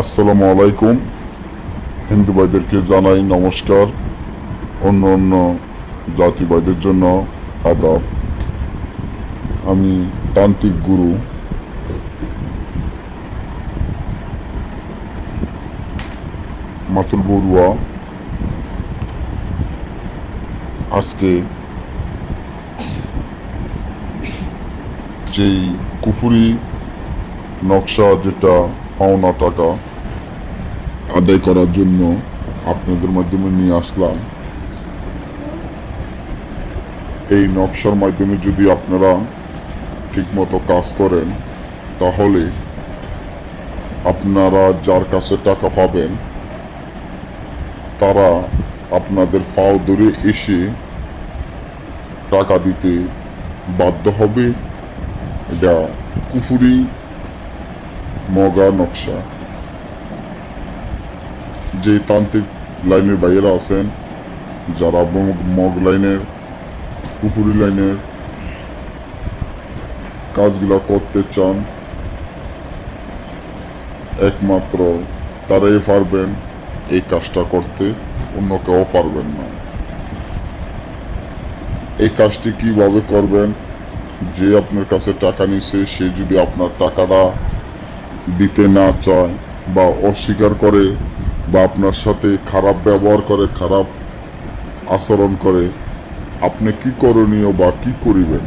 আসসালামু আলাইকুম। হিন্দু ভাইদেরকে জানাই নমস্কার। অন্য অন্য জাতি জন্য আদাব। আমি তান্ত্রিক গুরু। মাতুল বড়ুয়া। আজকে যেই কুফুরি নকশা যেটা পাওনা টাকা আদায় করার জন্য আপনাদের মাধ্যমে নিয়ে আসলাম। এই নকশার মাধ্যমে যদি আপনারা ঠিকমতো কাজ করেন, তাহলে আপনারা যার কাছে টাকা পাবেন, তারা আপনাদের ফাও ধরে এসে টাকা দিতে বাধ্য হবে। এটা কুফুরি মগা নকশা। যে তান্ত্রিক লাইনের বাইরে আছেন, যারা মগ লাইনের, কুফুরি লাইনের কাজগুলা করতে চান, একমাত্র তারাই পারবেন এই কাজটা করতে, অন্য কেউ পারবেন না। এই কাজটি কীভাবে করবেন? যে আপনার কাছে টাকা নিছে, সে যদি আপনার টাকাটা দিতে না চায় বা অস্বীকার করে বা আপনার সাথে খারাপ ব্যবহার করে, খারাপ আচরণ করে, আপনি কি করণীয় বা কি করিবেন?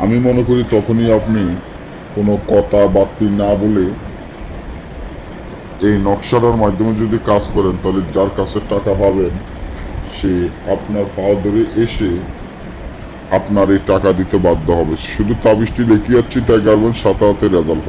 আমি মনে করি তখনই আপনি কোনো কথা, বার্তি না বলে এই নকশাটার মাধ্যমে যদি কাজ করেন, তাহলে যার কাছে টাকা পাবেন, সে আপনার ফাও ধরে এসে আপনার এই টাকা দিতে বাধ্য হবে। শুধু তাবিজটি লিখে যাচ্ছি তাই গারবেন সাথে হাতে রেজাল্ট